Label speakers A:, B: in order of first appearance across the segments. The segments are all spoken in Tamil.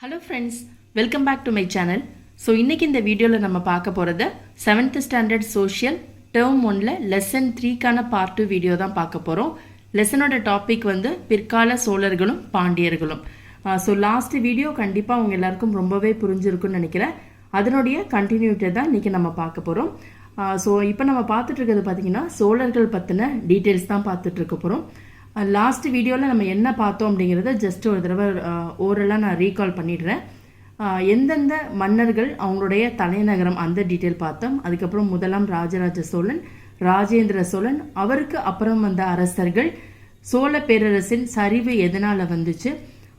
A: Hello friends welcome back to my channel so இன்றைக்கி இந்த வீடியோவில் நம்ம பார்க்க போகிறது செவன்த் ஸ்டாண்டர்ட் சோஷியல் டேர்ம் ஒன்ல லெசன் த்ரீக்கான பார்ட் டூ வீடியோ தான் பார்க்க போகிறோம் லெசனோட டாபிக் வந்து பிற்கால சோழர்களும் பாண்டியர்களும். ஸோ லாஸ்ட் வீடியோ கண்டிப்பாக அவங்க எல்லாருக்கும் ரொம்பவே புரிஞ்சிருக்குன்னு நினைக்கிறேன். அதனுடைய கண்டினியூட்டி தான் இன்றைக்கி நம்ம பார்க்க போகிறோம் ஸோ இப்போ நம்ம பார்த்துட்டு இருக்கிறது பார்த்தீங்கன்னா சோழர்கள் பற்றின டீட்டெயில்ஸ் தான் பார்த்துட்டு இருக்க போகிறோம் லாஸ்ட் வீடியோவில் நம்ம என்ன பார்த்தோம் அப்படிங்கிறத ஜஸ்ட் ஒரு தடவை ஓரலாக நான் ரீகால் பண்ணிடுறேன். எந்தெந்த மன்னர்கள் அவங்களுடைய தலைநகரம் அந்த டீட்டெயில் பார்த்தோம். அதுக்கப்புறம் முதலாம் ராஜராஜ சோழன் ராஜேந்திர சோழன் அவருக்கு அப்புறம் வந்த அரசர்கள் சோழ பேரரசின் சரிவு எதனால் வந்துச்சு?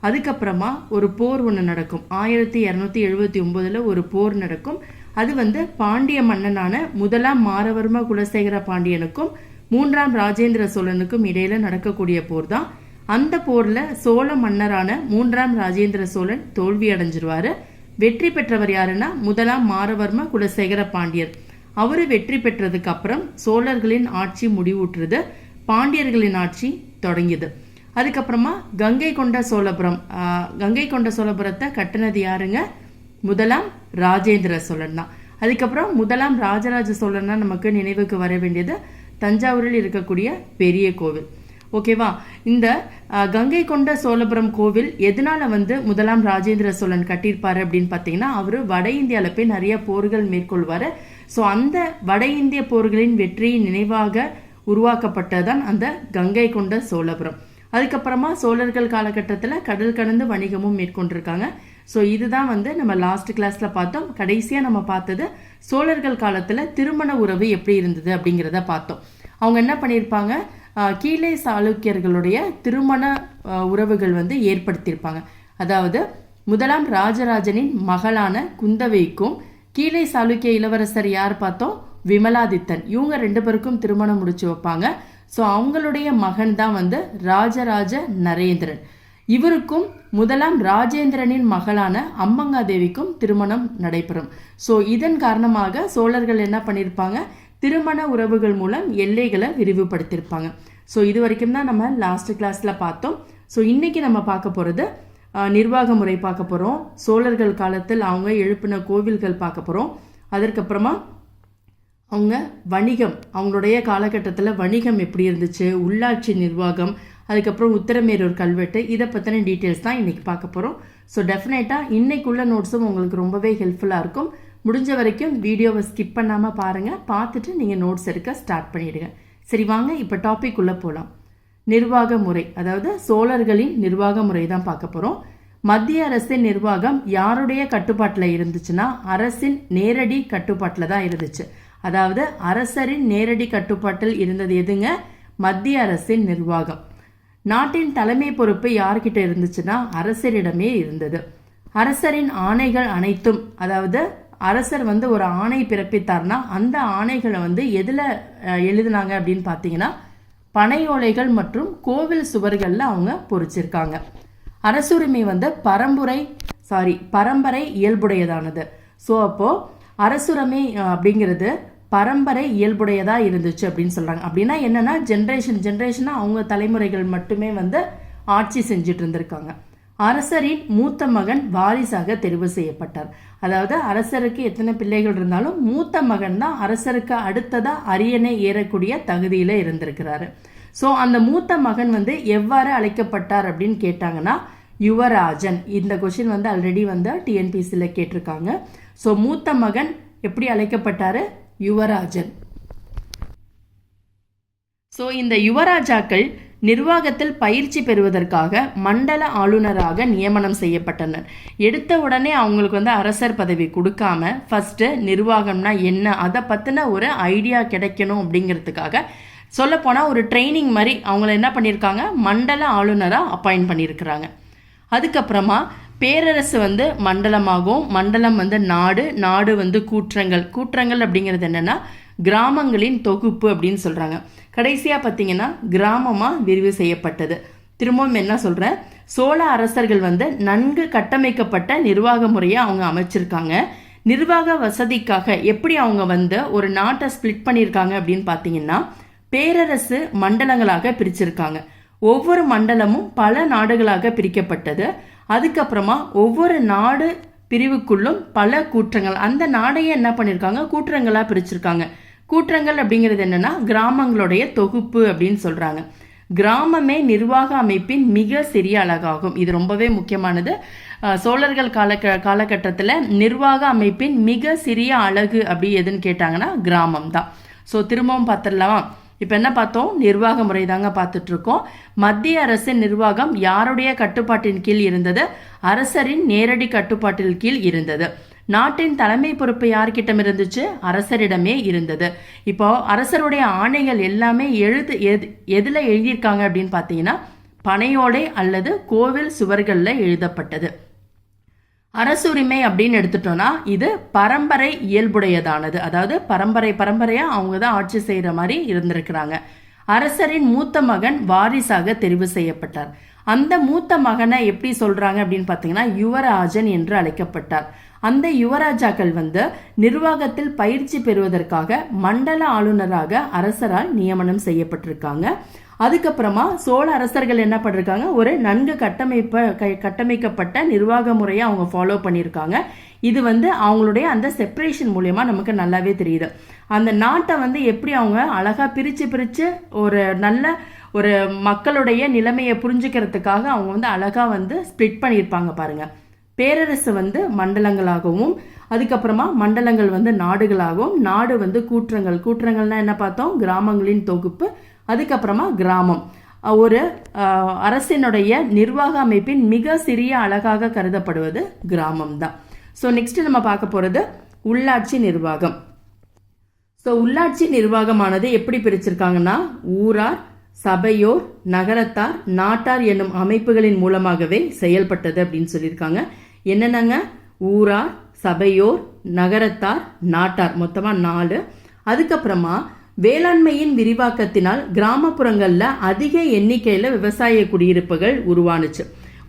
A: அதுக்கப்புறமா ஒரு போர் ஒன்று நடக்கும். ஆயிரத்தி இரநூத்தி எழுபத்தி ஒம்போதில் ஒரு போர் நடக்கும். அது வந்து பாண்டிய மன்னனான முதலாம் மாரவர்ம குலசேகர பாண்டியனுக்கும் மூன்றாம் ராஜேந்திர சோழனுக்கும் இடையில நடக்கக்கூடிய போர் தான். அந்த போர்ல சோழ மன்னரான மூன்றாம் ராஜேந்திர சோழன் தோல்வி அடைஞ்சிருவாரு. வெற்றி பெற்றவர் யாருன்னா முதலாம் மாரவர்ம குலசேகர பாண்டியர். அவரு வெற்றி பெற்றதுக்கு அப்புறம் சோழர்களின் ஆட்சி முடிவுற்றுது பாண்டியர்களின் ஆட்சி தொடங்கியது. அதுக்கப்புறமா கங்கை கொண்ட சோழபுரம் கங்கை கொண்ட சோழபுரத்தை கட்டினது யாருங்க? முதலாம் ராஜேந்திர சோழன் தான். அதுக்கப்புறம் முதலாம் ராஜராஜ சோழன்னா நமக்கு நினைவுக்கு வர வேண்டியது தஞ்சாவூரில் இருக்கக்கூடிய பெரிய கோவில். ஓகேவா இந்த கங்கை கொண்ட சோழபுரம் கோவில் எதனால வந்து முதலாம் ராஜேந்திர சோழன் கட்டியிருப்பார் அப்படின்னு பார்த்தீங்கன்னா அவர் வட இந்தியாவில் போய் நிறைய போர்கள் மேற்கொள்வார். ஸோ அந்த வட இந்திய போர்களின் வெற்றியின் நினைவாக உருவாக்கப்பட்டதான் அந்த கங்கை கொண்ட சோழபுரம். அதுக்கப்புறமா சோழர்கள் காலகட்டத்தில் கடல் கடந்து வணிகமும் மேற்கொண்டிருக்காங்க. ஸோ இதுதான் வந்து நம்ம லாஸ்ட் கிளாஸ்ல பார்த்தோம். கடைசியாக நம்ம பார்த்தது சோழர்கள் காலத்தில் திருமண உறவு எப்படி இருந்தது அப்படிங்கிறத பார்த்தோம். அவங்க என்ன பண்ணியிருப்பாங்க? கீழே சாளுக்கியர்களுடைய திருமண உறவுகள் வந்து ஏற்படுத்தியிருப்பாங்க. அதாவது முதலாம் ராஜராஜனின் மகளான குந்தவைக்கும் கீழே சாளுக்கிய இளவரசர் யார் பார்த்தோம்? விமலாதித்தன். இவங்க ரெண்டு பேருக்கும் திருமணம் முடிச்சு வைப்பாங்க. ஸோ அவங்களுடைய மகன் தான் வந்து ராஜராஜ நரேந்திரன். இவருக்கும் முதலாம் ராஜேந்திரனின் மகளான அம்மங்காதேவிக்கும் திருமணம் நடைபெறும். ஸோ இதன் காரணமாக சோழர்கள் என்ன பண்ணியிருப்பாங்க திருமண உறவுகள் மூலம் எல்லைகளை விரிவுபடுத்தியிருப்பாங்க ஸோ இது வரைக்கும் தான் நம்ம லாஸ்ட் கிளாஸில் பார்த்தோம். ஸோ இன்றைக்கி நம்ம பார்க்க போகிறது நிர்வாக முறை பார்க்க போகிறோம் சோழர்கள் காலத்தில் அவங்க எழுப்பின கோவில்கள் பார்க்க போகிறோம் அதற்கப்புறமா அவங்க வணிகம் அவங்களுடைய காலகட்டத்தில் வணிகம் எப்படி இருந்துச்சு? உள்ளாட்சி நிர்வாகம் அதுக்கப்புறம் உத்தரமேரூர் கல்வெட்டு இதை பற்றின டீட்டெயில்ஸ் தான் இன்றைக்கி பார்க்க போகிறோம் ஸோ டெஃபினட்டாக இன்றைக்குள்ள நோட்ஸும் உங்களுக்கு ரொம்பவே ஹெல்ப்ஃபுல்லாக இருக்கும். முடிஞ்ச வரைக்கும் வீடியோவை ஸ்கிப் பண்ணாமல் பாருங்கள் பார்த்துட்டு நீங்கள் நோட்ஸ் எடுக்க ஸ்டார்ட் பண்ணிவிடுங்க சரி வாங்க இப்போ டாபிக் உள்ளே போகலாம் நிர்வாக முறை அதாவது சோழர்களின் நிர்வாக முறை தான் பார்க்க போகிறோம் மத்திய அரசின் நிர்வாகம் யாருடைய கட்டுப்பாட்டில் இருந்துச்சுன்னா அரசின் நேரடி கட்டுப்பாட்டில் தான் இருந்துச்சு. அதாவது அரசரின் நேரடி கட்டுப்பாட்டில் இருந்தது எதுங்க? மத்திய அரசின் நிர்வாகம். நாட்டின் தலைமை பொறுப்பு யார்கிட்ட இருந்துச்சுன்னா அரசரிடமே இருந்தது. அரசரின் ஆணைகள் அனைத்தும் அதாவது அரசர் வந்து ஒரு ஆணை பிறப்பித்தார்னா அந்த ஆணைகளை வந்து எதில் எழுதினாங்க அப்படின்னு பார்த்தீங்கன்னா பனையோலைகள் மற்றும் கோவில் சுவர்களில் அவங்க பொறிச்சிருக்காங்க. அரசுரிமை வந்து பரம்புரை சாரி பரம்பரை இயல்புடையதானது. ஸோ அப்போது அரசுரிமை அப்படிங்கிறது பரம்பரை இயல்புடையதாக இருந்துச்சு அப்படின்னு சொல்கிறாங்க அப்படின்னா என்னென்னா ஜென்ரேஷன் ஜென்ரேஷனாக அவங்க தலைமுறைகள் மட்டுமே வந்து ஆட்சி செஞ்சுட்டு இருந்திருக்காங்க. அரசரின் மூத்த மகன் வாரிசாக தெரிவு செய்யப்பட்டார். அதாவது அரசருக்கு எத்தனை பிள்ளைகள் இருந்தாலும் மூத்த மகன் தான் அரசருக்கு அடுத்ததா அரியணை ஏறக்கூடிய தகுதியில் இருந்திருக்கிறாரு. ஸோ அந்த மூத்த மகன் வந்து எவ்வாறு அழைக்கப்பட்டார் அப்படின்னு கேட்டாங்கன்னா யுவராஜன். இந்த கொஷின் வந்து ஆல்ரெடி வந்து டிஎன்பிசியில் கேட்டிருக்காங்க. ஸோ மூத்த மகன் எப்படி அழைக்கப்பட்டாரு? யுவராஜன். ஸோ இந்த யுவராஜாக்கள் நிர்வாகத்தில் பயிற்சி பெறுவதற்காக மண்டல ஆளுநராக நியமனம் செய்யப்பட்டனர். எடுத்த உடனே அவங்களுக்கு வந்து அரசர் பதவி கொடுக்காம ஃபஸ்ட்டு நிர்வாகம்னா என்ன அதை பற்றின ஒரு ஐடியா கிடைக்கணும் அப்படிங்கிறதுக்காக சொல்லப்போனால் ஒரு ட்ரைனிங் மாதிரி அவங்கள என்ன பண்ணியிருக்காங்க மண்டல ஆளுநராக அப்பாயிண்ட் பண்ணியிருக்கிறாங்க அதுக்கப்புறமா பேரரசு வந்து மண்டலமாகும். மண்டலம் வந்து நாடு நாடு வந்து கூற்றங்கள். கூற்றங்கள் அப்படிங்கிறது என்னென்னா கிராமங்களின் தொகுப்பு அப்படின்னு சொல்கிறாங்க கடைசியாக பார்த்தீங்கன்னா கிராமமாக விரிவு செய்யப்பட்டது. திரும்பவும் என்ன சொல்கிறேன் சோழ அரசர்கள் வந்து நன்கு கட்டமைக்கப்பட்ட நிர்வாக முறையை அவங்க அமைச்சிருக்காங்க. நிர்வாக வசதிக்காக எப்படி அவங்க வந்து ஒரு நாட்டை ஸ்ப்ளிட் பண்ணியிருக்காங்க அப்படின்னு பார்த்தீங்கன்னா பேரரசு மண்டலங்களாக பிரிச்சிருக்காங்க. ஒவ்வொரு மண்டலமும் பல நாடுகளாக பிரிக்கப்பட்டது. அதுக்கப்புறமா ஒவ்வொரு நாடு பிரிவுக்குள்ளும் பல கூற்றங்கள். அந்த நாடையே என்ன பண்ணியிருக்காங்க கூற்றங்களாக பிரிச்சிருக்காங்க. கூற்றங்கள் அப்படிங்கிறது என்னன்னா கிராமங்களுடைய தொகுப்பு அப்படின்னு சொல்கிறாங்க கிராமமே நிர்வாக அமைப்பின் மிக சிறிய அழகாகும். இது ரொம்பவே முக்கியமானது. சோழர்கள் கால காலகட்டத்தில் நிர்வாக அமைப்பின் மிக சிறிய அழகு அப்படி எதுன்னு கேட்டாங்கன்னா கிராமம் தான் ஸோ திரும்பவும் பார்த்துடலாம்? இப்போ என்ன பார்த்தோம்? நிர்வாக முறை தாங்க பார்த்துட்ருக்கோம். மத்திய அரசின் நிர்வாகம் யாருடைய கட்டுப்பாட்டின் கீழ் இருந்தது? அரசரின் நேரடி கட்டுப்பாட்டின் கீழ் இருந்தது. நாட்டின் தலைமை பொறுப்பு யார்கிட்டம் இருந்துச்சு? அரசரிடமே இருந்தது. இப்போ அரசருடைய ஆணைகள் எல்லாமே எழுது எது எதில் எழுதியிருக்காங்க அப்படின்னு பார்த்தீங்கன்னா பனையோடை அல்லது கோவில் சுவர்களில் எழுதப்பட்டது. அரசுரிமை அப்படின்னு எடுத்துட்டோம்னா இது பரம்பரை இயல்புடையதானது. அதாவது பரம்பரை பரம்பரையா அவங்க தான் ஆட்சி செய்யற மாதிரி இருந்திருக்கிறாங்க. அரசரின் மூத்த மகன் வாரிசாக தெரிவு செய்யப்பட்டார். அந்த மூத்த மகனை எப்படி சொல்றாங்க அப்படின்னு பார்த்தீங்கன்னா யுவராஜன் என்று அழைக்கப்பட்டார். அந்த யுவராஜாக்கள் வந்து நிர்வாகத்தில் பயிற்சி பெறுவதற்காக மண்டல ஆளுநராக அரசரால் நியமனம் செய்யப்பட்டிருக்காங்க. அதுக்கப்புறமா சோழ அரசர்கள் என்ன பண்ணிருக்காங்க? ஒரு நன்கு கட்டமைப்ப கட்டமைக்கப்பட்ட நிர்வாக முறையை அவங்க ஃபாலோ பண்ணியிருக்காங்க இது வந்து அவங்களுடைய அந்த செப்பரேஷன் மூலயமா நமக்கு நல்லாவே தெரியுது. அந்த நாட்டை வந்து எப்படி அவங்க அழகாக பிரித்து பிரித்து ஒரு நல்ல ஒரு மக்களுடைய நிலைமையை புரிஞ்சுக்கிறதுக்காக அவங்க வந்து அழகாக வந்து ஸ்ப்ளிட் பண்ணியிருப்பாங்க பாருங்க. பேரரசு வந்து மண்டலங்களாகவும் அதுக்கப்புறமா மண்டலங்கள் வந்து நாடுகளாகவும் நாடு வந்து கூற்றங்கள். கூற்றங்கள்னா என்ன பார்த்தோம்? கிராமங்களின் தொகுப்பு அதுக்கப்புறமா கிராமம். ஒரு அரசினுடைய நிர்வாக அமைப்பின் மிக சிறிய அழகாக கருதப்படுவது கிராமம் தான் ஸோ நெக்ஸ்ட் நம்ம பார்க்க போகிறது உள்ளாட்சி நிர்வாகம். ஸோ உள்ளாட்சி நிர்வாகமானது எப்படி பிரிச்சிருக்காங்கன்னா ஊரார் சபையோர் நகரத்தார் நாட்டார் என்னும் அமைப்புகளின் மூலமாகவே செயல்பட்டது அப்படின்னு சொல்லியிருக்காங்க. என்னென்னங்க? ஊரார் சபையோர் நகரத்தார் நாட்டார். மொத்தமாக நாலு. அதுக்கப்புறமா வேளாண்மையின் விரிவாக்கத்தினால் கிராமப்புறங்களில் அதிக எண்ணிக்கையில் விவசாய குடியிருப்புகள் உருவானுச்சு.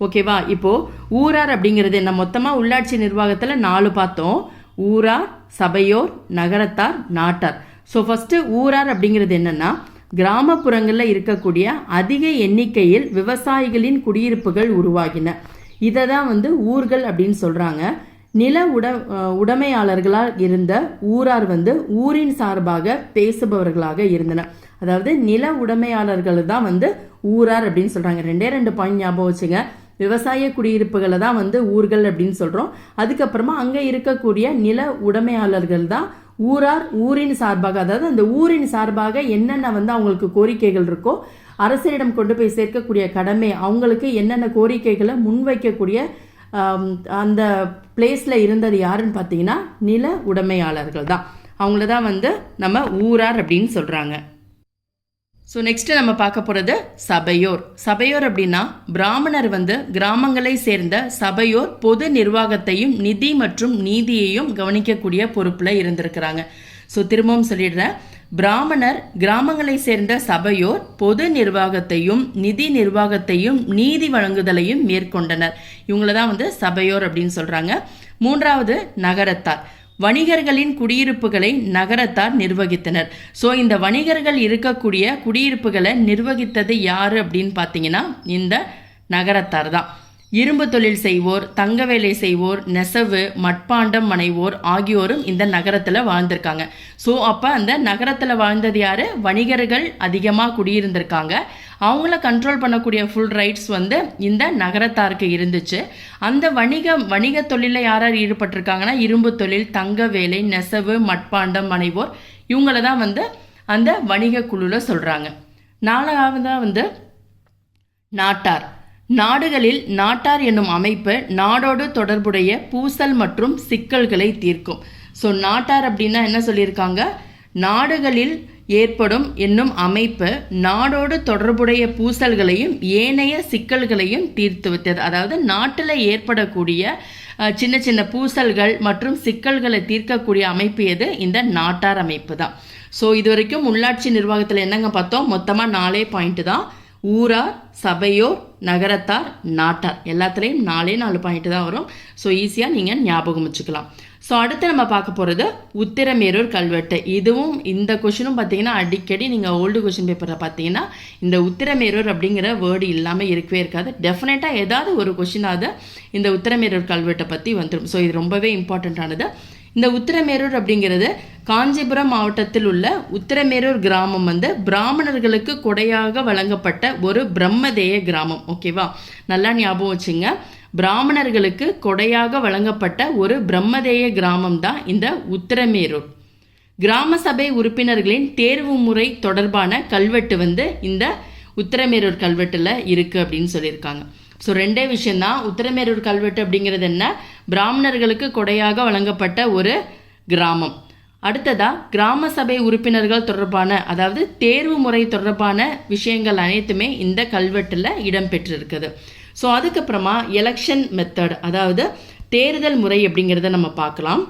A: ஓகேவா? இப்போது ஊரார் அப்படிங்கிறது என்ன? மொத்தமாக உள்ளாட்சி நிர்வாகத்தில் நாலு பார்த்தோம். ஊரார் சபையோர் நகரத்தார் நாட்டார். ஸோ ஃபஸ்ட்டு ஊரார் அப்படிங்கிறது என்னென்னா கிராமப்புறங்களில் இருக்கக்கூடிய அதிக எண்ணிக்கையில் விவசாயிகளின் குடியிருப்புகள் உருவாகின. இதை தான் வந்து ஊர்கள் அப்படின்னு சொல்கிறாங்க நில உட அஹ் உடைமையாளர்களால் இருந்த ஊரார் வந்து ஊரின் சார்பாக பேசுபவர்களாக இருந்தனர். அதாவது நில உடைமையாளர்கள் தான் வந்து ஊரார் அப்படின்னு சொல்கிறாங்க ரெண்டே ரெண்டு பாயிண்ட் ஞாபகம் வச்சுங்க. விவசாய குடியிருப்புகளை தான் வந்து ஊர்கள் அப்படின்னு சொல்கிறோம் அதுக்கப்புறமா அங்கே இருக்கக்கூடிய நில உடைமையாளர்கள் தான் ஊரார் ஊரின் சார்பாக அதாவது அந்த ஊரின் சார்பாக என்னென்ன வந்து அவங்களுக்கு கோரிக்கைகள் இருக்கோ அரசரிடம் கொண்டு போய் சேர்க்கக்கூடிய கடமை அவங்களுக்கு என்னென்ன கோரிக்கைகளை முன்வைக்கக்கூடிய அந்த பிளேஸில் இருந்தது யாருன்னு பார்த்தீங்கன்னா நில உடைமையாளர்கள் தான். அவங்கள தான் வந்து நம்ம ஊரார் அப்படின்னு சொல்கிறாங்க ஸோ நெக்ஸ்ட்டு நம்ம பார்க்க போகிறது சபையோர். சபையோர் அப்படின்னா பிராமணர் வந்து கிராமங்களை சேர்ந்த சபையோர் பொது நிர்வாகத்தையும் நிதி மற்றும் நீதியையும் கவனிக்கக்கூடிய பொறுப்பில் இருந்திருக்கிறாங்க. ஸோ திரும்பவும் சொல்லிடுறேன். பிராமணர் கிராமங்களை சேர்ந்த சபையோர் பொது நிர்வாகத்தையும் நிதி நிர்வாகத்தையும் நீதி வழங்குதலையும் மேற்கொண்டனர். இவங்கள தான் வந்து சபையோர் அப்படின்னு சொல்கிறாங்க மூன்றாவது நகரத்தார். வணிகர்களின் குடியிருப்புகளை நகரத்தார் நிர்வகித்தனர். ஸோ இந்த வணிகர்கள் இருக்கக்கூடிய குடியிருப்புகளை நிர்வகித்தது யார் அப்படின்னு பார்த்தீங்கன்னா இந்த நகரத்தார் தான். இரும்பு தொழில் செய்வோர் தங்க வேலை செய்வோர் நெசவு மட்பாண்டம் மனைவோர் ஆகியோரும் இந்த நகரத்தில் வாழ்ந்திருக்காங்க. ஸோ அப்போ அந்த நகரத்தில் வாழ்ந்தது யார்? வணிகர்கள் அதிகமாக குடியிருந்திருக்காங்க. அவங்கள கண்ட்ரோல் பண்ணக்கூடிய ஃபுல் ரைட்ஸ் வந்து இந்த நகரத்தாருக்கு இருந்துச்சு. அந்த வணிக வணிக தொழிலில் யார் யார் ஈடுபட்டிருக்காங்கன்னா இரும்பு தொழில் தங்க வேலை நெசவு மட்பாண்டம் மனைவோர் இவங்கள தான் வந்து அந்த வணிக குழுவில் சொல்கிறாங்க நாலாவதாக வந்து நாட்டார். நாடுகளில் நாட்டார் என்னும் அமைப்பு நாடோடு தொடர்புடைய பூசல் மற்றும் சிக்கல்களை தீர்க்கும். ஸோ நாட்டார் அப்படின்னா என்ன சொல்லியிருக்காங்க? நாடுகளில் ஏற்படும் என்னும் அமைப்பு நாடோடு தொடர்புடைய பூசல்களையும் ஏனைய சிக்கல்களையும் தீர்த்து வைத்தது அதாவது நாட்டில் ஏற்படக்கூடிய சின்ன சின்ன பூசல்கள் மற்றும் சிக்கல்களை தீர்க்கக்கூடிய அமைப்பு எது? இந்த நாட்டார் அமைப்பு தான். ஸோ இது வரைக்கும் உள்ளாட்சி நிர்வாகத்தில் என்னங்க பார்த்தோம்? மொத்தமாக நாலே பாயிண்ட்டு தான். ஊரார் சபையோர் நகரத்தார் நாட்டார். எல்லாத்துலேயும் நாலே நாலு பாயிண்ட் தான் வரும். ஸோ ஈஸியாக நீங்கள் ஞாபகம் வச்சுக்கலாம். ஸோ அடுத்து நம்ம பார்க்க போகிறது உத்திரமேரூர் கல்வெட்டு. இதுவும் இந்த கொஷினும் பார்த்தீங்கன்னா அடிக்கடி நீங்கள் ஓல்டு கொஷின் பேப்பரில் பார்த்தீங்கன்னா இந்த உத்திரமேரூர் அப்படிங்கிற வேர்டு இல்லாமல் இருக்கவே இருக்காது. டெஃபினட்டாக ஏதாவது ஒரு கொஷினாவது இந்த உத்திரமேரூர் கல்வெட்டை பற்றி வந்துடும் ஸோ இது ரொம்பவே இம்பார்ட்டண்ட்டானது இந்த உத்திரமேரூர் அப்படிங்கிறது காஞ்சிபுரம் மாவட்டத்தில் உள்ள உத்திரமேரூர் கிராமம் வந்து பிராமணர்களுக்கு கொடையாக வழங்கப்பட்ட ஒரு பிரம்மதேய கிராமம். ஓகேவா நல்லா ஞாபகம் வச்சுங்க. பிராமணர்களுக்கு கொடையாக வழங்கப்பட்ட ஒரு பிரம்மதேய கிராமம் தான் இந்த உத்திரமேரூர். கிராம சபை உறுப்பினர்களின் தேர்வு முறை தொடர்பான கல்வெட்டு வந்து இந்த உத்திரமேரூர் கல்வெட்டில் இருக்குது அப்படின்னு சொல்லியிருக்காங்க. ஸோ ரெண்டே விஷயந்தான் உத்தரமேரூர் கல்வெட்டு அப்படிங்கிறது என்ன? பிராமணர்களுக்கு கொடையாக வழங்கப்பட்ட ஒரு கிராமம். அடுத்ததா கிராம சபை உறுப்பினர்கள் தொடர்பான அதாவது தேர்வு முறை தொடர்பான விஷயங்கள் அனைத்துமே இந்த கல்வெட்டில் இடம்பெற்றிருக்குது ஸோ அதுக்கப்புறமா எலெக்ஷன் மெத்தட் அதாவது தேர்தல் முறை அப்படிங்கிறத நம்ம பார்க்கலாம்.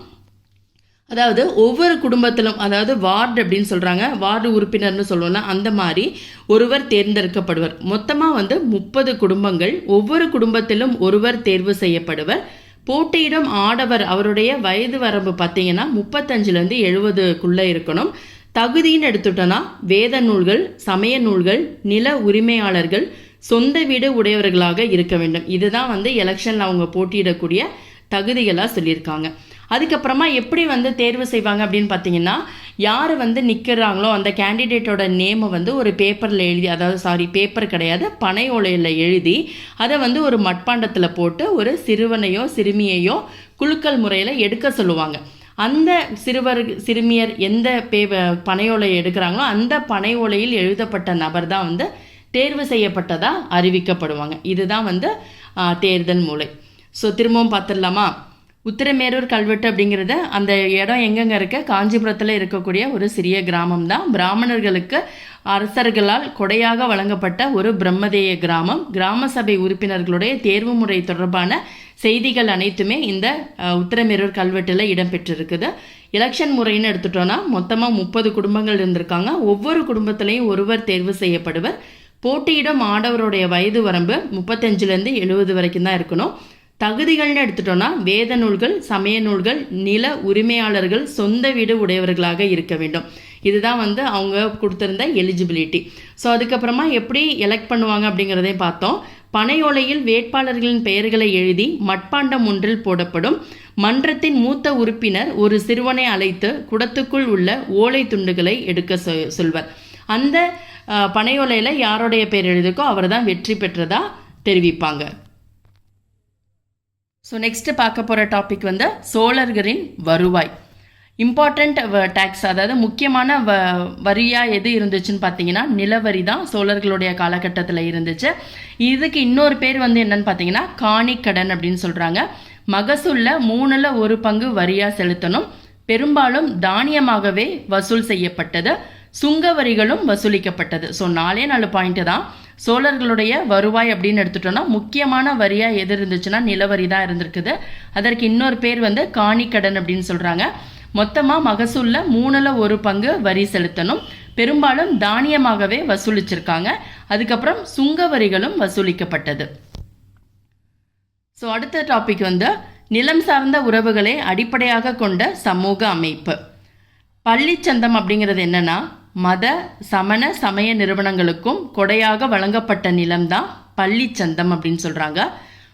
A: அதாவது ஒவ்வொரு குடும்பத்திலும் அதாவது வார்டு அப்படின்னு சொல்கிறாங்க வார்டு உறுப்பினர்னு சொல்லுவோம்ல அந்த மாதிரி ஒருவர் தேர்ந்தெடுக்கப்படுவர். மொத்தமாக வந்து முப்பது குடும்பங்கள் ஒவ்வொரு குடும்பத்திலும் ஒருவர் தேர்வு செய்யப்படுவர். போட்டியிடும் ஆடவர் அவருடைய வயது வரம்பு பார்த்தீங்கன்னா முப்பத்தஞ்சுலேருந்து எழுபதுக்குள்ளே இருக்கணும். தகுதின்னு எடுத்துட்டோன்னா வேத நூல்கள் சமய நூல்கள் நில உரிமையாளர்கள் சொந்த வீடு உடையவர்களாக இருக்க வேண்டும். இதுதான் வந்து எலெக்ஷனில் அவங்க போட்டியிடக்கூடிய தகுதிகளாக சொல்லியிருக்காங்க. அதுக்கப்புறமா எப்படி வந்து தேர்வு செய்வாங்க அப்படின்னு பார்த்தீங்கன்னா யார் வந்து நிற்கிறாங்களோ அந்த கேண்டிடேட்டோட நேமை வந்து ஒரு பேப்பரில் எழுதி அதாவது சாரி பேப்பர் கிடையாது பனை ஓலையில் எழுதி அதை வந்து ஒரு மட்பாண்டத்தில் போட்டு ஒரு சிறுவனையோ சிறுமியையோ குழுக்கள் முறையில் எடுக்க சொல்லுவாங்க. அந்த சிறுவர் சிறுமியர் எந்த பே பனையோலையை எடுக்கிறாங்களோ அந்த பனை ஓலையில் எழுதப்பட்ட நபர் தான் வந்து தேர்வு செய்யப்பட்டதாக அறிவிக்கப்படுவாங்க. இதுதான் வந்து தேர்தல் மூளை ஸோ திரும்பவும் பார்த்துடலாமா? உத்திரமேரூர் கல்வெட்டு அப்படிங்கிறது அந்த இடம் எங்கெங்க இருக்க? காஞ்சிபுரத்தில் இருக்கக்கூடிய ஒரு சிறிய கிராமம் தான் பிராமணர்களுக்கு அரசர்களால் கொடையாக வழங்கப்பட்ட ஒரு பிரம்மதேய கிராமம். கிராம சபை உறுப்பினர்களுடைய தேர்வு முறை தொடர்பான செய்திகள் அனைத்துமே இந்த உத்திரமேரூர் கல்வெட்டில் இடம்பெற்றிருக்குது. எலெக்ஷன் முறைன்னு எடுத்துட்டோன்னா மொத்தமாக முப்பது குடும்பங்கள் இருந்திருக்காங்க. ஒவ்வொரு குடும்பத்திலையும் ஒருவர் தேர்வு செய்யப்படுவர். போட்டியிடும் ஆடவருடைய வயது வரம்பு முப்பத்தஞ்சுலேருந்து எழுபது வரைக்கும் தான் இருக்கணும். தகுதிகள்னு எடுத்துட்டோம்னா வேத நூல்கள் சமய நூல்கள் நில உரிமையாளர்கள் சொந்த வீடு உடையவர்களாக இருக்க வேண்டும். இதுதான் வந்து அவங்க கொடுத்துருந்த எலிஜிபிலிட்டி ஸோ அதுக்கப்புறமா எப்படி எலெக்ட் பண்ணுவாங்க அப்படிங்கிறதையும் பார்த்தோம். பனையோலையில் வேட்பாளர்களின் பெயர்களை எழுதி மட்பாண்டம் ஒன்றில் போடப்படும். மன்றத்தின் மூத்த உறுப்பினர் ஒரு சிறுவனை அழைத்து குடத்துக்குள் உள்ள ஓலை துண்டுகளை எடுக்க சொல்வர். அந்த பனையோலையில் யாருடைய பெயர் எழுதுக்கோ அவர் தான் வெற்றி பெற்றதா தெரிவிப்பாங்க. ஸோ நெக்ஸ்ட்டு பார்க்க போகிற டாபிக் வந்து சோழர்களின் வருவாய். இம்பார்ட்டண்ட் டேக்ஸ் அதாவது முக்கியமான வ வரியாக எது இருந்துச்சுன்னு பார்த்தீங்கன்னா நிலவரி தான் சோழர்களுடைய காலகட்டத்தில் இருந்துச்சு. இதுக்கு இன்னொரு பேர் வந்து என்னன்னு பார்த்தீங்கன்னா காணிக்கடன் அப்படின்னு சொல்கிறாங்க மகசூலில் மூணில் ஒரு பங்கு வரியாக செலுத்தணும். பெரும்பாலும் தானியமாகவே வசூல் செய்யப்பட்டது. சுங்க வரிகளும் வசூலிக்கப்பட்டது. ஸோ நாலே நாலு பாயிண்ட்டு தான். சோழர்களுடைய வருவாய் அப்படின்னு எடுத்துட்டோம்னா முக்கியமான வரியாக எது இருந்துச்சுன்னா நிலவரி தான் இருந்திருக்குது. அதற்கு இன்னொரு பேர் வந்து காணிக்கடன் அப்படின்னு சொல்கிறாங்க மொத்தமாக மகசூலில் மூணில் ஒரு பங்கு வரி செலுத்தணும். பெரும்பாலும் தானியமாகவே வசூலிச்சிருக்காங்க. அதுக்கப்புறம் சுங்க வரிகளும் வசூலிக்கப்பட்டது. ஸோ அடுத்த டாபிக் வந்து நிலம் சார்ந்த உறவுகளை அடிப்படையாக கொண்ட சமூக அமைப்பு. பள்ளிச்சந்தம் அப்படிங்கிறது என்னென்னா மத சமண சமய நிறுவனங்களுக்கும் கொடையாக வழங்கப்பட்ட நிலம்தான் பள்ளி சந்தம் அப்படின்னு சொல்கிறாங்க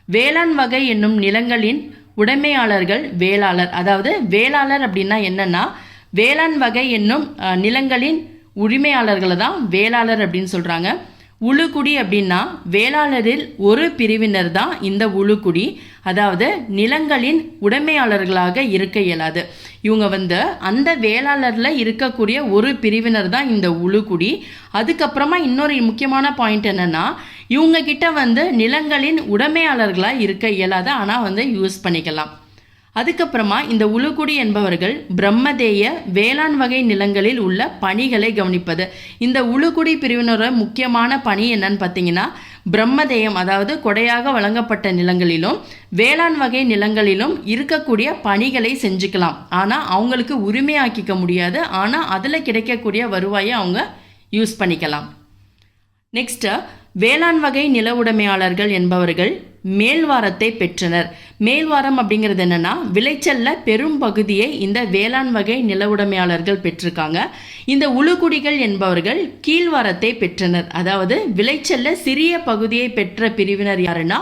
A: வேளாண் வகை என்னும் நிலங்களின் உடைமையாளர்கள் வேளாளர். அதாவது வேளாளர் அப்படின்னா என்னென்னா வேளாண் வகை என்னும் நிலங்களின் உரிமையாளர்களை தான் வேளாளர் அப்படின்னு சொல்கிறாங்க உளுக்குடி அப்படின்னா வேளாளரில் ஒரு பிரிவினர் தான் இந்த உளுக்குடி அதாவது நிலங்களின் உடைமையாளர்களாக இருக்க இயலாது. இவங்க வந்து அந்த வேளாளரில் இருக்கக்கூடிய ஒரு பிரிவினர் தான் இந்த உளுக்குடி அதுக்கப்புறமா இன்னொரு முக்கியமான பாயிண்ட் என்னென்னா இவங்க கிட்ட வந்து நிலங்களின் உடைமையாளர்களாக இருக்க இயலாது. ஆனால் வந்து யூஸ் பண்ணிக்கலாம். அதுக்கப்புறமா இந்த உளுக்குடி என்பவர்கள் பிரம்மதேய வேளாண் வகை நிலங்களில் உள்ள பணிகளை கவனிப்பது. இந்த உளுக்குடி பிரிவினரோட முக்கியமான பணி என்னன்னு பார்த்தீங்கன்னா பிரம்மதேயம் அதாவது கொடையாக வழங்கப்பட்ட நிலங்களிலும் வேளாண் வகை நிலங்களிலும் இருக்கக்கூடிய பணிகளை செஞ்சுக்கலாம். ஆனால் அவங்களுக்கு உரிமையாக்கிக்க முடியாது. ஆனால் அதில் கிடைக்கக்கூடிய வருவாயை அவங்க யூஸ் பண்ணிக்கலாம். நெக்ஸ்ட்டு வேளாண் வகை நில உடைமையாளர்கள் என்பவர்கள் மேல்வாரத்தை பெற்றனர். மேல்வாரம் அப்படிங்கிறது என்னன்னா விளைச்சல்ல பெரும் பகுதியை இந்த வேளாண் வகை நிலவுடைமையாளர்கள் பெற்றிருக்காங்க. இந்த உளுக்குடிகள் என்பவர்கள் கீழ்வாரத்தை பெற்றனர். அதாவது விளைச்சல்ல சிறிய பகுதியை பெற்ற பிரிவினர் யாருன்னா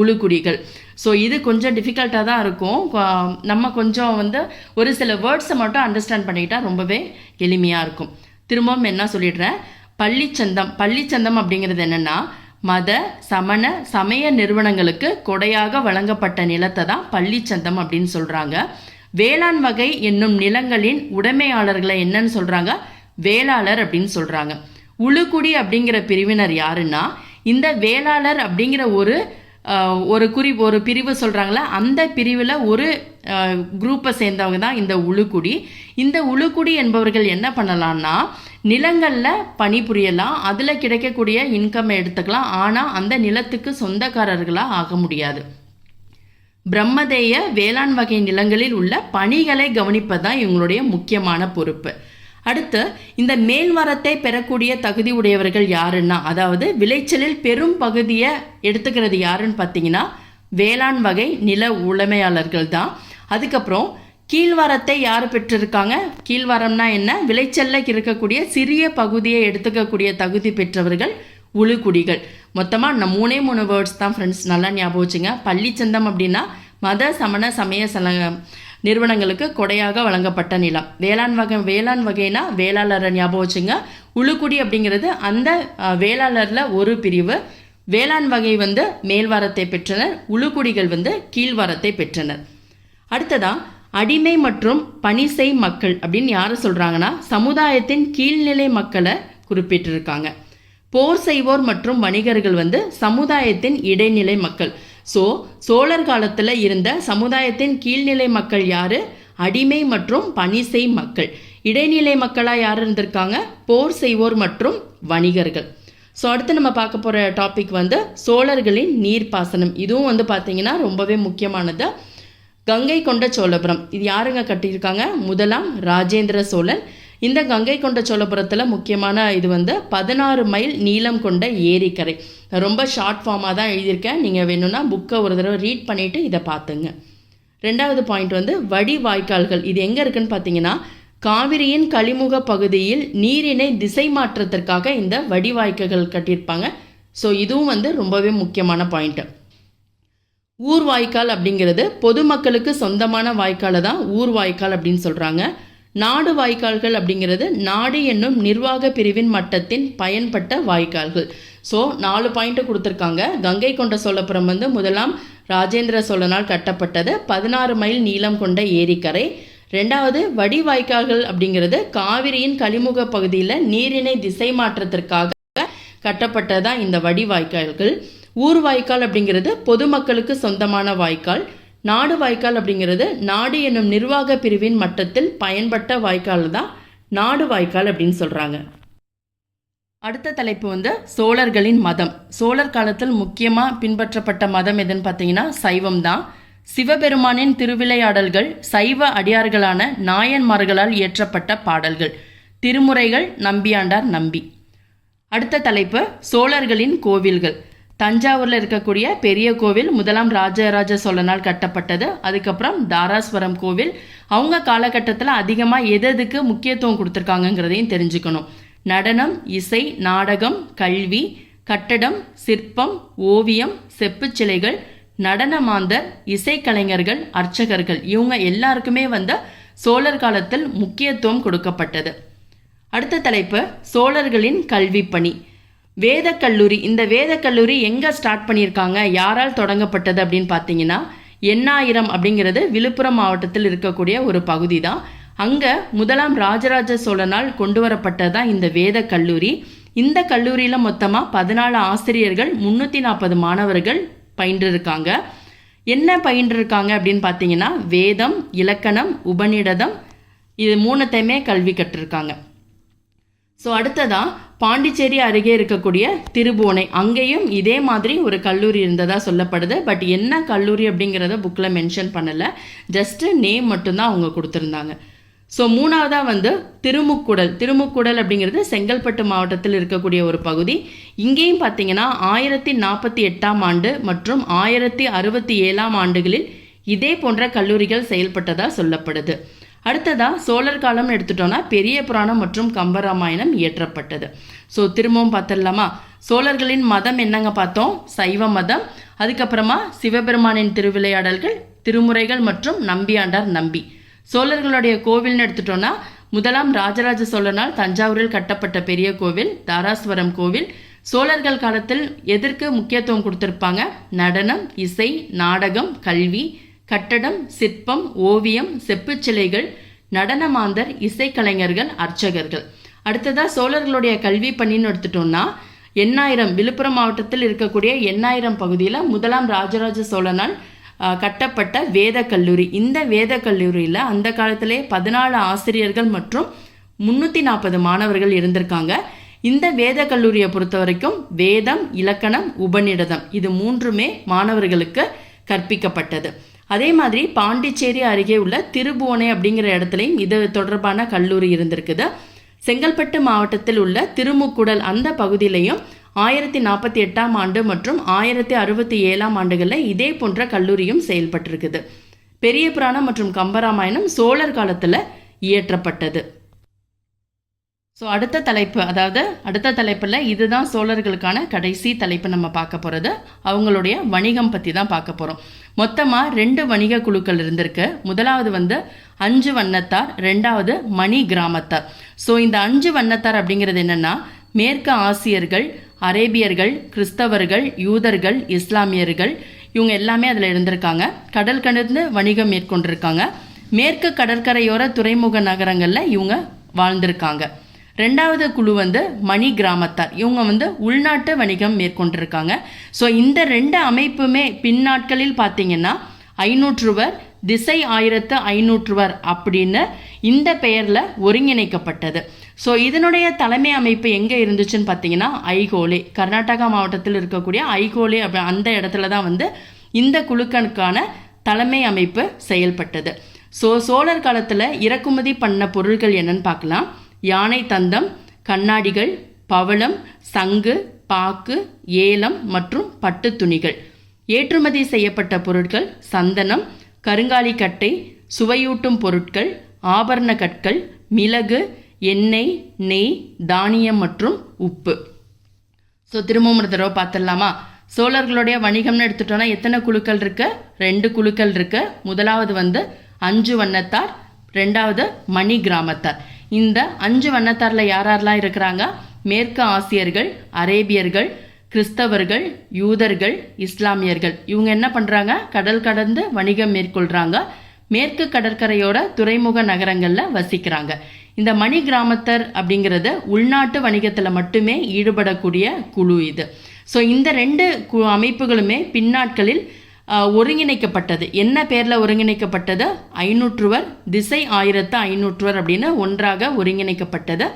A: உளுக்குடிகள் ஸோ இது கொஞ்சம் டிஃபிகல்ட்டாக தான் இருக்கும். நம்ம கொஞ்சம் வந்து ஒரு சில வேர்ட்ஸை மட்டும் அண்டர்ஸ்டாண்ட் பண்ணிக்கிட்டால் ரொம்பவே எளிமையாக இருக்கும். திரும்பவும் என்ன சொல்லிடுறேன்? பள்ளிச்சந்தம். பள்ளிச்சந்தம் அப்படிங்கிறது என்னென்னா மத சமண சமய நிறுவனங்களுக்கு கொடையாக வழங்கப்பட்ட நிலத்தை தான் பள்ளிச்சந்தம் அப்படின்னு சொல்கிறாங்க வேளாண் வகை என்னும் நிலங்களின் உடைமையாளர்களை என்னன்னு சொல்கிறாங்க வேளாளர் அப்படின்னு சொல்கிறாங்க உளுக்குடி அப்படிங்கிற பிரிவினர் யாருன்னா இந்த வேளாளர் அப்படிங்கிற ஒரு ஒரு குறி ஒரு பிரிவு சொல்கிறாங்களா அந்த பிரிவில் ஒரு குரூப்பை சேர்ந்தவங்க தான் இந்த உளுக்குடி இந்த உளுக்குடி என்பவர்கள் என்ன பண்ணலாம்னா நிலங்களில் பணிபுரியலாம் அதில் கிடைக்கக்கூடிய இன்கம்மை எடுத்துக்கலாம் ஆனால் அந்த நிலத்துக்கு சொந்தக்காரர்களாக ஆக முடியாது. பிரம்மதேய வேளாண் வகை நிலங்களில் உள்ள பணிகளை கவனிப்பதுதான் இவங்களுடைய முக்கியமான பொறுப்பு. அடுத்து இந்த மேல்மரத்தை பெறக்கூடிய தகுதி உடையவர்கள் யாருன்னா அதாவது விளைச்சலில் பெரும் பகுதியை எடுத்துக்கிறது யாருன்னு பார்த்தீங்கன்னா வேளாண் வகை நில உடைமையாளர்கள் தான். அதுக்கப்புறம் கீழ்வாரத்தை யார் பெற்றிருக்காங்க? கீழ்வரம்னா என்ன? விளைச்சல்ல இருக்கக்கூடிய சிறிய பகுதியை எடுத்துக்கக்கூடிய தகுதி பெற்றவர்கள் உளுக்குடிகள் மொத்தமாக நம்ம மூணே மூணு வேர்ட்ஸ் தான் ஃப்ரெண்ட்ஸ் நல்லா ஞாபகம் வச்சுங்க. பள்ளிச்சந்தம் அப்படின்னா மத சமண சமய சல நிறுவனங்களுக்கு கொடையாக வழங்கப்பட்ட நிலம். வேளாண் வகை வேளாண் வகைனா வேளாளரை ஞாபகம் வச்சுங்க. உளுக்குடி அப்படிங்கிறது அந்த வேளாளரில் ஒரு பிரிவு. வேளாண் வகை வந்து மேல்வாரத்தை பெற்றனர். உளுக்குடிகள் வந்து கீழ்வாரத்தை பெற்றனர். அடுத்ததா அடிமை மற்றும் பணிசெய் மக்கள் அப்படின்னு யாரை சொல்கிறாங்கன்னா சமுதாயத்தின் கீழ்நிலை மக்களை குறிப்பிட்டிருக்காங்க. போர் செய்வோர் மற்றும் வணிகர்கள் வந்து சமுதாயத்தின் இடைநிலை மக்கள். ஸோ சோழர் காலத்தில் இருந்த சமுதாயத்தின் கீழ்நிலை மக்கள் யார்? அடிமை மற்றும் பணிசெய் மக்கள். இடைநிலை மக்களாக யார் இருந்திருக்காங்க? போர் செய்வோர் மற்றும் வணிகர்கள். ஸோ அடுத்து நம்ம பார்க்க போகிற டாபிக் வந்து சோழர்களின் நீர்ப்பாசனம். இதுவும் வந்து பார்த்திங்கன்னா ரொம்பவே முக்கியமானது. கங்கை கொண்ட சோழபுரம். இது யாருங்க கட்டியிருக்காங்க? முதலாம் ராஜேந்திர சோழன். இந்த கங்கை கொண்ட சோழபுரத்தில் முக்கியமான இது வந்து பதினாறு மைல் நீளம் கொண்ட ஏரிக்கரை. ரொம்ப ஷார்ட் ஃபார்மாக தான் எழுதியிருக்கேன். நீங்கள் வேணும்னா புக்கை ஒரு தடவை ரீட் பண்ணிவிட்டு இதை பார்த்துங்க. ரெண்டாவது பாயிண்ட் வந்து வடி வாய்க்கால்கள். இது எங்கே இருக்குன்னு பார்த்தீங்கன்னா காவிரியின் கழிமுக பகுதியில் நீரினை திசை மாற்றத்திற்காக இந்த வடிவாய்க்குகள் கட்டியிருப்பாங்க. ஸோ இதுவும் வந்து ரொம்பவே முக்கியமான பாயிண்ட்டு ஊர் வாய்க்கால் அப்படிங்கிறது பொதுமக்களுக்கு சொந்தமான வாய்க்காலை தான் ஊர் வாய்க்கால் அப்படின்னு சொல்கிறாங்க நாடு வாய்க்கால்கள் அப்படிங்கிறது நாடு என்னும் நிர்வாக பிரிவின் மட்டத்தின் பயன்பட்ட வாய்க்கால்கள். ஸோ நாலு பாயிண்ட்டு கொடுத்துருக்காங்க. கங்கை கொண்ட சோழபுரம் வந்து முதலாம் ராஜேந்திர சோழனால் கட்டப்பட்டது. பதினாறு மைல் நீளம் கொண்ட ஏரிக்கரை. ரெண்டாவது வடிவாய்க்கால்கள் அப்படிங்கிறது காவிரியின் கழிமுக பகுதியில் நீரினை திசை மாற்றத்திற்காக கட்டப்பட்டதான் இந்த வடிவாய்க்கால்கள். ஊர் வாய்க்கால் அப்படிங்கிறது பொதுமக்களுக்கு சொந்தமான வாய்க்கால். நாடு வாய்க்கால் அப்படிங்கிறது நாடு என்னும் நிர்வாக பிரிவின் மட்டத்தில் பயன்பட்ட வாய்க்கால் தான் நாடு வாய்க்கால் அப்படின்னு சொல்கிறாங்க அடுத்த தலைப்பு வந்து சோழர்களின் மதம். சோழர் காலத்தில் முக்கியமாக பின்பற்றப்பட்ட மதம் எதுன்னு பார்த்தீங்கன்னா சைவம் தான். சிவபெருமானின் திருவிளையாடல்கள் சைவ அடியார்களான நாயன்மார்களால் இயற்றப்பட்ட பாடல்கள். திருமுறைகள் நம்பியாண்டார் நம்பி. அடுத்த தலைப்பு சோழர்களின் கோவில்கள். தஞ்சாவூரில் இருக்கக்கூடிய பெரிய கோவில் முதலாம் ராஜராஜ சோழனால் கட்டப்பட்டது. அதுக்கப்புறம் தாராஸ்வரம் கோவில். அவங்க காலகட்டத்தில் அதிகமாக எது எதுக்கு முக்கியத்துவம் கொடுத்துருக்காங்கங்கிறதையும் தெரிஞ்சுக்கணும். நடனம் இசை நாடகம் கல்வி கட்டடம் சிற்பம் ஓவியம் செப்புச் சிலைகள் நடன மாந்தர் இசைக்கலைஞர்கள் அர்ச்சகர்கள் இவங்க எல்லாருக்குமே வந்து சோழர் காலத்தில் முக்கியத்துவம் கொடுக்கப்பட்டது. அடுத்த தலைப்பு சோழர்களின் கல்வி பணி வேதக் கல்லூரி இந்த வேதக் கல்லூரி எங்கே ஸ்டார்ட் பண்ணியிருக்காங்க? யாரால் தொடங்கப்பட்டது அப்படின்னு பார்த்தீங்கன்னா எண்ணாயிரம் அப்படிங்கிறது விழுப்புரம் மாவட்டத்தில் இருக்கக்கூடிய ஒரு பகுதி தான் அங்கே முதலாம் ராஜராஜ சோழனால் கொண்டு வரப்பட்டது தான் இந்த வேதக் கல்லூரி இந்த கல்லூரியில் மொத்தமாக பதினாலு ஆசிரியர்கள் முந்நூற்றி நாற்பது மாணவர்கள் பயின்றிருக்காங்க. என்ன பயின்றிருக்காங்க அப்படின்னு பார்த்தீங்கன்னா வேதம் இலக்கணம் உபநிடதம் இது மூணுத்தையுமே கல்வி கற்றிருக்காங்க. ஸோ அடுத்ததா பாண்டிச்சேரி அருகே இருக்கக்கூடிய திருபுவனை. அங்கேயும் இதே மாதிரி ஒரு கல்லூரி இருந்ததா சொல்லப்படுது. பட் என்ன கல்லூரி அப்படிங்கிறத புக்கில் மென்ஷன் பண்ணலை. ஜஸ்ட்டு நேம் மட்டும்தான் அவங்க கொடுத்துருந்தாங்க. ஸோ மூணாவதாக வந்து திருமுக்குடல். திருமுக்குடல் அப்படிங்கிறது செங்கல்பட்டு மாவட்டத்தில் இருக்கக்கூடிய ஒரு பகுதி. இங்கேயும் பார்த்தீங்கன்னா ஆயிரத்தி நாற்பத்தி எட்டாம் ஆண்டு மற்றும் ஆயிரத்தி அறுபத்தி ஏழாம் ஆண்டுகளில் இதே போன்ற கல்லூரிகள் செயல்பட்டதாக சொல்லப்படுது. அடுத்ததாக சோழர் காலம்னு எடுத்துட்டோம்னா பெரிய புராணம் மற்றும் கம்பராமாயணம் இயற்றப்பட்டது. ஸோ திரும்பவும் பார்த்துடலாமா? சோழர்களின் மதம் என்னங்க பார்த்தோம்? சைவ மதம். அதுக்கப்புறமா சிவபெருமானின் திருவிளையாடல்கள் திருமுறைகள் மற்றும் நம்பியாண்டார் நம்பி. சோழர்களுடைய கோவில்னு எடுத்துட்டோம்னா முதலாம் ராஜராஜ சோழனால் தஞ்சாவூரில் கட்டப்பட்ட பெரிய கோவில் தாராஸ்வரம் கோவில். சோழர்கள் காலத்தில் எதற்கு முக்கியத்துவம் கொடுத்துருப்பாங்க? நடனம் இசை நாடகம் கல்வி கட்டடம் சிற்பம் ஓவியம் செப்புச்சிலைகள் நடனமாந்தர் இசைக்கலைஞர்கள் அர்ச்சகர்கள். அடுத்ததாக சோழர்களுடைய கல்வி பணின்னு எடுத்துட்டோம்னா எண்ணாயிரம் விழுப்புரம் மாவட்டத்தில் இருக்கக்கூடிய எண்ணாயிரம் பகுதியில் முதலாம் ராஜராஜ சோழனால் கட்டப்பட்ட வேத கல்லூரி. இந்த வேத கல்லூரியில் அந்த காலத்திலே பதினாலு ஆசிரியர்கள் மற்றும் முன்னூற்றி நாற்பது மாணவர்கள் இருந்திருக்காங்க. இந்த வேத கல்லூரியை பொறுத்த வரைக்கும் வேதம் இலக்கணம் உபநிடதம் இது மூன்றுமே மாணவர்களுக்கு கற்பிக்கப்பட்டது. அதே மாதிரி பாண்டிச்சேரி அருகே உள்ள திருபுவனை அப்படிங்கிற இடத்துலையும் இது தொடர்பான கல்லூரி இருந்திருக்குது. செங்கல்பட்டு மாவட்டத்தில் உள்ள திருமுக்குடல் அந்த பகுதியிலையும் ஆயிரத்தி நாற்பத்தி எட்டாம் ஆண்டு மற்றும் ஆயிரத்தி அறுபத்தி ஏழாம் ஆண்டுகளில் இதே போன்ற கல்லூரியும் செயல்பட்டிருக்குது. பெரிய புராணம் மற்றும் கம்பராமாயணம் சோழர் காலத்தில் இயற்றப்பட்டது. ஸோ அடுத்த தலைப்பு அதாவது அடுத்த தலைப்பில் இதுதான் சோழர்களுக்கான கடைசி தலைப்பு நம்ம பார்க்க போகிறது அவங்களுடைய வணிகம் பற்றி தான் பார்க்க போகிறோம் மொத்தமாக ரெண்டு வணிக குழுக்கள் இருந்திருக்கு. முதலாவது வந்து அஞ்சு வண்ணத்தார் ரெண்டாவது மணி கிராமத்தார். ஸோ இந்த அஞ்சு வண்ணத்தார் அப்படிங்கிறது என்னென்னா மேற்கு ஆசியர்கள் அரேபியர்கள் கிறிஸ்தவர்கள் யூதர்கள் இஸ்லாமியர்கள் இவங்க எல்லாமே அதில் இருந்திருக்காங்க. கடல் கடந்து வணிகம் மேற்கொண்டிருக்காங்க. மேற்கு கடற்கரையோர துறைமுக நகரங்களில் இவங்க வாழ்ந்திருக்காங்க. ரெண்டாவது குழு வந்து மணி கிராமத்தார். இவங்க வந்து உள்நாட்டு வணிகம் மேற்கொண்டிருக்காங்க. ஸோ இந்த ரெண்டு அமைப்புமே பின்னாட்களில் பார்த்தீங்கன்னா ஐநூற்றுவர் திசை ஆயிரத்து ஐநூற்றுவர் அப்படின்னு இந்த பெயரில் ஒருங்கிணைக்கப்பட்டது. ஸோ இதனுடைய தலைமை அமைப்பு எங்கே இருந்துச்சுன்னு பார்த்தீங்கன்னா ஐகோலே கர்நாடகா மாவட்டத்தில் இருக்கக்கூடிய ஐகோலே அப்படி அந்த இடத்துல தான் வந்து இந்த குழுக்களுக்கான தலைமை அமைப்பு செயல்பட்டது. ஸோ சோழர் காலத்தில் இறக்குமதி பண்ண பொருட்கள் என்னன்னு பார்க்கலாம் யானை தந்தம் கண்ணாடிகள் பவளம் சங்கு பாக்கு ஏலம் மற்றும் பட்டு துணிகள். ஏற்றுமதி செய்யப்பட்ட பொருட்கள் சந்தனம் கருங்காலி கட்டை சுவையூட்டும் பொருட்கள் ஆபரண கற்கள் மிளகு எண்ணெய் நெய் தானியம் மற்றும் உப்பு. ஸோ திரும்பவும் ஒரு தடவை பார்த்துடலாமா? சோழர்களுடைய வணிகம்னு எடுத்துட்டோம்னா எத்தனை குழுக்கள் இருக்கு? ரெண்டு குழுக்கள் இருக்கு. முதலாவது வந்து அஞ்சு வண்ணத்தார் ரெண்டாவது மணி கிராமத்தார். இந்த அஞ்சு வண்ணத்தாரில் யார் யாரெல்லாம் இருக்கிறாங்க? மேற்கு ஆசியர்கள் அரேபியர்கள் கிறிஸ்தவர்கள் யூதர்கள் இஸ்லாமியர்கள். இவங்க என்ன பண்ணுறாங்க கடல் கடந்து வணிகம் மேற்கொள்கிறாங்க மேற்கு கடற்கரையோட துறைமுக நகரங்களில் வசிக்கிறாங்க. இந்த மணி கிராமத்தர் அப்படிங்கிறது உள்நாட்டு வணிகத்தில் மட்டுமே ஈடுபடக்கூடிய குழு இது. ஸோ இந்த ரெண்டு அமைப்புகளுமே பின்னாட்களில் ஒருங்கிணைக்கப்பட்டது. என்ன பேரில் ஒருங்கிணைக்கப்பட்டது? ஐநூற்றுவர் திசை ஆயிரத்து ஐநூற்றுவர் அப்படின்னு ஒன்றாக ஒருங்கிணைக்கப்பட்டது.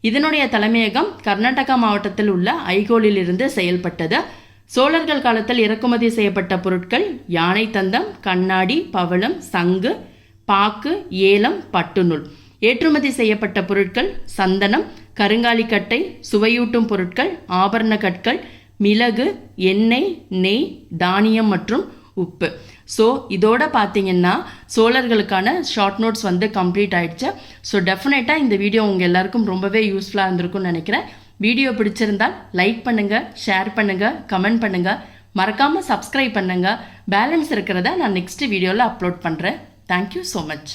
A: இதனுடைய தலைமையகம் கர்நாடகா மாவட்டத்தில் உள்ள ஐகோலில் இருந்து செயல்பட்டது. சோழர்கள் காலத்தில் இறக்குமதி செய்யப்பட்ட பொருட்கள் யானை தந்தம் கண்ணாடி பவளம் சங்கு பாக்கு ஏலம் பட்டுநூல். ஏற்றுமதி செய்யப்பட்ட பொருட்கள் சந்தனம் கருங்காலிக்கட்டை சுவையூட்டும் பொருட்கள் ஆபரண கற்கள் மிளகு எண்ணெய் நெய் தானியம் மற்றும் உப்பு. ஸோ இதோட பார்த்தீங்கன்னா சோழர்களுக்கான ஷார்ட் நோட்ஸ் வந்து கம்ப்ளீட் ஆயிடுச்சு. ஸோ டெஃபினட்டாக இந்த வீடியோ உங்கள் எல்லாருக்கும் ரொம்பவே யூஸ்ஃபுல்லாக இருந்திருக்கும்னு நினைக்கிறேன். வீடியோ பிடிச்சிருந்தால் லைக் பண்ணுங்கள் ஷேர் பண்ணுங்கள் கமெண்ட் பண்ணுங்கள் மறக்காமல் சப்ஸ்கிரைப் பண்ணுங்கள் பேலன்ஸ் இருக்கிறத நான் நெக்ஸ்ட் வீடியோவில் அப்லோட் பண்ணுறேன் தேங்க்யூ ஸோ மச்